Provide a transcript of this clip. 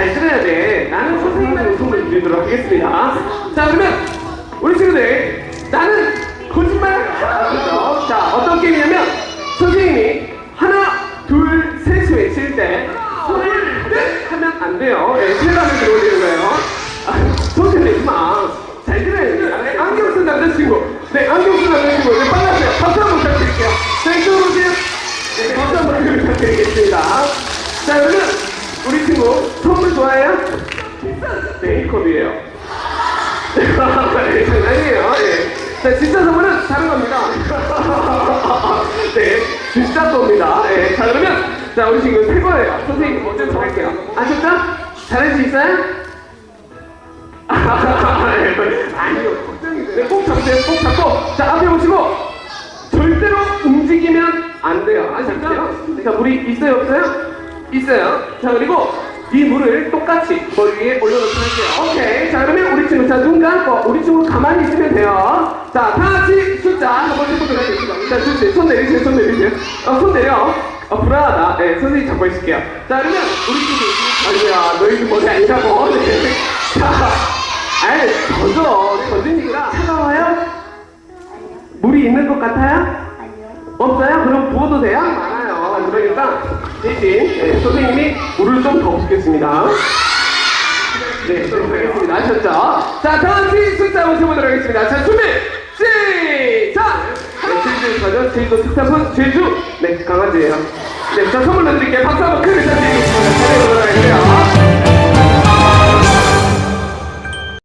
잘 들어야 돼. 나는 선생님의 소통을 드리도록 하겠습니다. 자, 그러면 우리 친구들 나는 거짓말 하죠. 자, 어떤 게임이냐면 선생님이 하나, 둘, 셋 외칠 때 손을 뜻 네? 하면 안 돼요. 예, 실감을 들어오는 거예요. 아, 손을 내지 마. 잘 들어야 돼. 아, 네, 안경 쓴 남자친구. 네, 안경 쓴 남자친구. 네, 빨라세요. 박수 한번 부탁드릴게요. 자, 이쪽으로 오세요. 네, 박수 한번 부탁드리겠습니다. 자, 그러면 우리 친구 선물 좋아해요? 메이크업이에요. 네, 장난이에요. 예. 자, 진짜 선물은 다른 겁니다. 네, 진짜 겁니다. 예. 자, 그러면, 자, 우리 친구 새 거예요. 선생님 먼저 정할게요. 아셨죠? 잘할 수 있어요? 아니요, 걱정이 돼요. 네, 꼭 잡으세요. 꼭 잡고. 자, 앞에 보시고. 절대로 움직이면 안 돼요. 아셨죠? 자, 물이 있어요, 없어요? 있어요. 자, 그리고 이 물을 똑같이 머리 위에 올려놓도록 할게요. 오케이. 자, 그러면 우리 친구, 자, 눈 감고, 우리 친구 가만히 있으면 돼요. 자, 다 같이 숫자 한번 해보도록 하겠습니다. 자, 주세요. 손 내리세요, 손 내리세요. 어, 손 내려. 어, 불안하다. 네, 선생님 잡고 있을게요. 자, 그러면 우리 친구, 아니야, 너희들 머리 아니라고. 네. 자, 아이, 젖어. 얘기라. 차가워요? 물이 있는 것 같아요? 없어요? 그럼 부어도 돼요? 그러니까 대신 네, 선생님이 물을 좀 더 붓겠습니다. 네, 들어가겠습니다. 아셨죠? 자, 다 같이 숫자 한번 세보도록 하겠습니다. 자, 준비! 시작! 네, 제주 가죠? 제주도 특산품 제주! 네, 강아지예요. 네, 자, 선물 드릴게요. 박수 한번 크게 할게요.